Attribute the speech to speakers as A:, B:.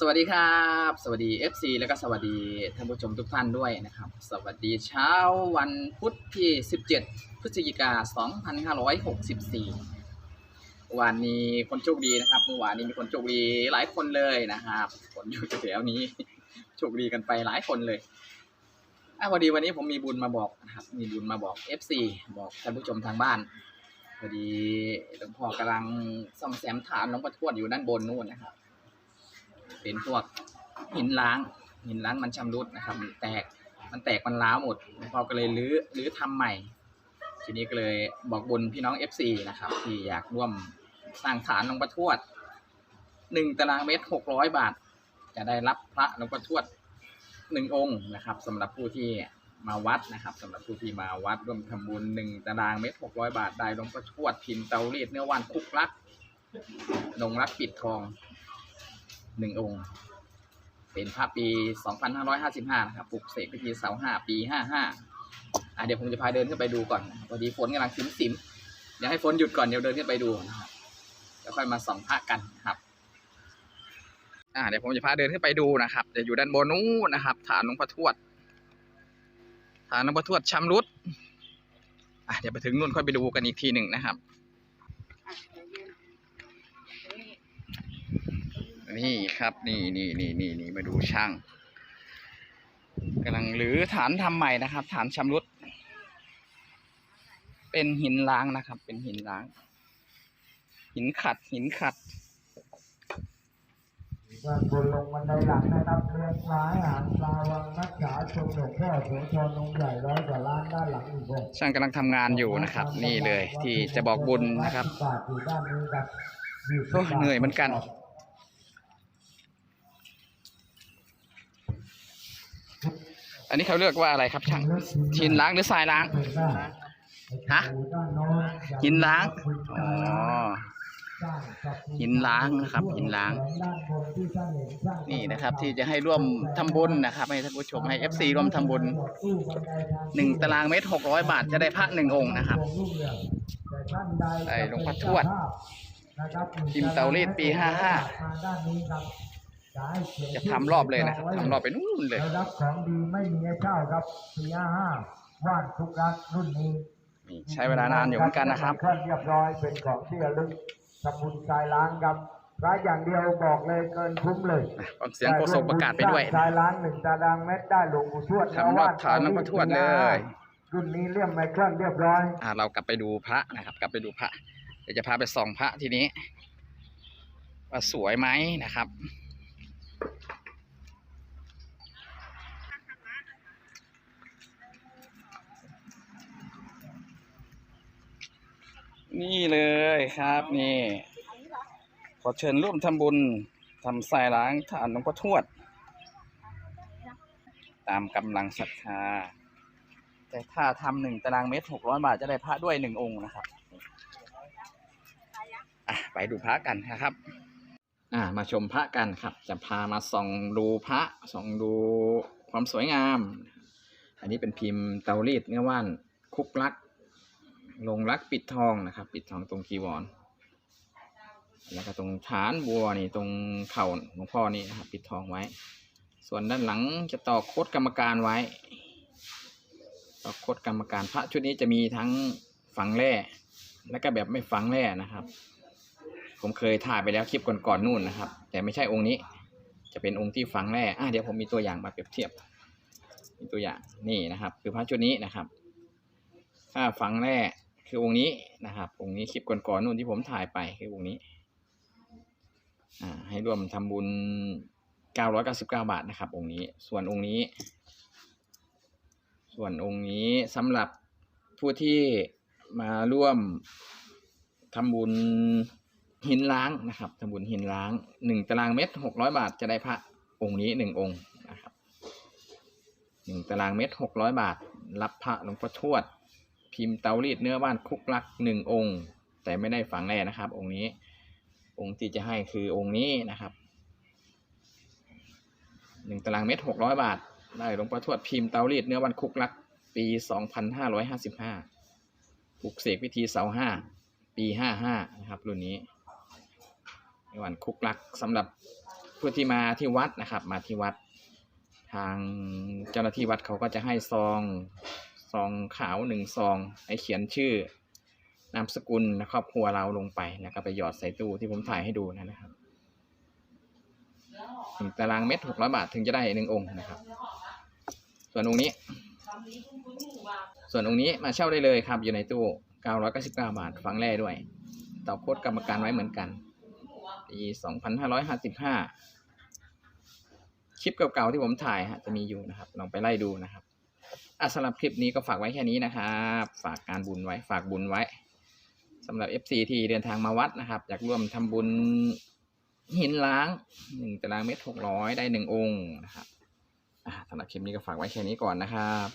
A: สวัสดีครับ สวัสดี FC แล้วก็สวัสดีท่านผู้ชมทุกท่านด้วยนะครับ สวัสดีเช้าวันพุธที่ 17 พฤศจิกา2564 วันนี้คนโชคดีนะครับ เมื่อวานนี้มีคนโชคดีหลายคนเลยนะครับ คนอยู่แถวนี้โชคดีกันไปหลายคนเลยอะพอดีวันนี้ผมมีบุญมาบอกนะครับ มีบุญมาบอก FC บอกท่านผู้ชมทางบ้านพอดีหลวงพ่อกำลังซ่อมแซมฐานหลวงพ่อทวดอยู่ด้านบนนู่นนะครับ เป็นพวกหินล้าง หินล้างมันชำรุดนะครับ มันแตกมันแตกมันร้าวหมดหลวงพ่อก็เลยรื้อรื้อทำใหม่ ทีนี้ก็เลยบอกบุญพี่น้อง FC นะครับ ที่อยากร่วมสร้างฐานหลวงพ่อทวดหนึ่งตารางเมตรหกร้อยบาท จะได้รับพระหลวงพ่อทวดหนึ่งองค์นะครับสำหรับผู้ที่มาวัดนะครับสำหรับผู้ที่มาวัดร่วมทำบุญหนึ่งตารางเมตรหกร้อยบาทได้หลวงพ่อทวดพิมพ์เตารีดเนื้อว่านคุกลักลงรักปิดทอง หนึ่งองค์ เป็นพระปี 2555 นะครับปลุกเสกพิธีเสาห้าปี 55อะเดี๋ยวผมจะพาเดินขึ้นไปดูก่อนพอดีฝนกำลังสิมสิมเดี๋ยวให้ฝนหยุดก่อนเดี๋ยวเดินขึ้นไปดูนะครับแล้วค่อยมาส่องพระกันนะครับอ่าเดี๋ยวผมจะพาเดินขึ้นไปดูนะครับจะอยู่ด้านบนนู้นนะครับฐานหลวงพ่อทวดฐานหลวงพ่อทวดชำรุดอะเดี๋ยวไปถึงนู่นค่อยไปดูกันอีกทีหนึ่งนะครับ นี่ครับ นี่นี่นี่นี่นี่มาดูช่างกำลังรื้อฐานทำใหม่นะครับ ฐานชำรุด เป็นหินล้างนะครับ เป็นหินล้าง หินขัดหินขัด
B: ด้านบนลงบันไดหลังนะครับเรียงร้ายอาหารปลาวังนักษาชมหลวงพ่อโสธรองค์ใหญ่ร้อยกว่าล้านด้านหลังอีกองค์
A: ช่างกำลังทำงานอยู่นะครับ นี่เลยที่จะบอกบุญนะครับ
B: บาทอยู่ด้านนี้ครับยี่สิบ
A: โอ้ยเหนื่อยเหมือนกัน อันนี้เขาเรียกว่าอะไรครับช่างหินล้างหรือทรายล้างฮะหินล้างอ๋อหินล้างนะครับหินล้าง นี่นะครับ ที่จะให้ร่วมทำบุญนะครับ ให้ท่านผู้ชมให้ FC ร่วมทำบุญหนึ่งตารางเมตรหกร้อยบาทจะได้พระหนึ่งองค์นะครับไอ้หลวงพ่อทวดพิมพ์เตารีดปี55 จะทำรอบเลยนะครับทำรอบไปนู่นเลย
B: เรารับของดีไม่มีให้เช่าครับปีห้าห้าว่านทุกรักรุ่นนี้
A: นี่ใช้เวลานานอยู่เหมือนกันนะครับ
B: ขั้นเรียบร้อยเป็นของที่ระลึกสมุนทรายล้างครับร้ายอย่างเดียวบอกเลยเกินคุ้มเลย
A: ฟังเสียงโฆษกประกาศไปด้วย
B: ทรายล้างหนึ่งตารางเมตรได้หลวงปู่ทวด
A: ทำรอบฐานหลวงพ่อทวดเลย
B: รุ่นนี้เลี่ยมไมเครื่องเรียบร้อย
A: อ่าเรากลับไปดูพระนะครับ กลับไปดูพระเดี๋ยวจะพาไปส่องพระทีนี้ว่าสวยไหมนะครับ นี่เลยครับนี่ ขอเชิญร่วมทำบุญทำสายล้างฐานหลวงพ่อทวด ตามกำลังศรัทธา แต่ถ้าทำหนึ่งตารางเมตรหกร้อยบาทจะได้พระด้วยหนึ่งองค์นะครับอะไปดูพระกันนะครับ อ่ามาชมพระกันครับ จะพามาส่องดูพระส่องดูความสวยงาม อันนี้เป็นพิมพ์เตารีดเนื้อว่านคุกลัก ลงรักปิดทองนะครับ ปิดทองตรงกีวร แล้วก็ตรงฐานบัวนี่ตรงเข่าหลวงพ่อนี่นะครับปิดทองไว้ ส่วนด้านหลังจะต่อโคดกรรมการไว้ ต่อโคดกรรมการพระชุดนี้จะมีทั้งฝังแร่และก็แบบไม่ฝังแร่นะครับ ผมเคยถ่ายไปแล้วคลิปก่อนๆนู่นนะครับ แต่ไม่ใช่องค์นี้ จะเป็นองค์ที่ฝังแร่อะเดี๋ยวผมมีตัวอย่างมาเปรียบเทียบมีตัวอย่างนี่นะครับ คือพระชุดนี้นะครับ ถ้าฝังแร่ คือองค์นี้นะครับองค์นี้คลิปก่อนๆนู่นที่ผมถ่ายไปคือองค์นี้อ่าให้ร่วมทำบุญ 999 บาทนะครับ องค์นี้ ส่วนองค์นี้ ส่วนองค์นี้สำหรับผู้ที่มาร่วมทำบุญหินล้างนะครับทำบุญหินล้างหนึ่งตารางเมตรหกร้อยบาทจะได้พระองค์นี้หนึ่งองค์นะครับหนึ่งตารางเมตรหกร้อยบาท รับพระหลวงพ่อทวด พิมพ์เตารีดเนื้อบ้านคุกลักหนึ่งองค์ แต่ไม่ได้ฝังแน่นะครับ องค์นี้ องค์ที่จะให้คือองค์นี้นะครับหนึ่งตารางเมตรหกร้อยบาท ได้หลวงพ่อทวดพิมพ์เตารีดเนื้อวันคุกลัก ปีสองพันห้าร้อยห้าสิบห้าปลุกเสกพิธีเสาห้าปีห้าห้านะครับ รุ่นนี้ในวันคุกลักสำหรับผู้ที่มาที่วัดนะครับ มาที่วัด ทางเจ้าหน้าที่วัดเขาก็จะให้ซอง ซองขาวหนึ่งซองให้เขียนชื่อนามสกุลและครอบครัวเราลงไปแล้วก็ไปหยอดใส่ตู้ที่ผมถ่ายให้ดูนะครับหนึ่งตารางเมตรหกร้อยบาทถึงจะได้หนึ่งองค์นะครับ ส่วนองค์นี้ ส่วนองค์นี้มาเช่าได้เลยครับ อยู่ในตู้999บเก้าบาทฟังแร่ด้วยต่อโค้ดกรรมการไว้เหมือนกันปี2555คลิปเก่าๆที่ผมถ่ายฮะจะมีอยู่นะครับ ลองไปไล่ดูนะครับ อะสำหรับคลิปนี้ก็ฝากไว้แค่นี้นะครับ ฝากการบุญไว้ ฝากบุญไว้สำหรับ FC ที่เดินทางมาวัดนะครับ อยากร่วมทำบุญหินล้างหนึ่งตารางเมตรหกร้อยได้หนึ่งองค์นะครับอะสำหรับคลิปนี้ก็ฝากไว้แค่นี้ก่อนนะครับ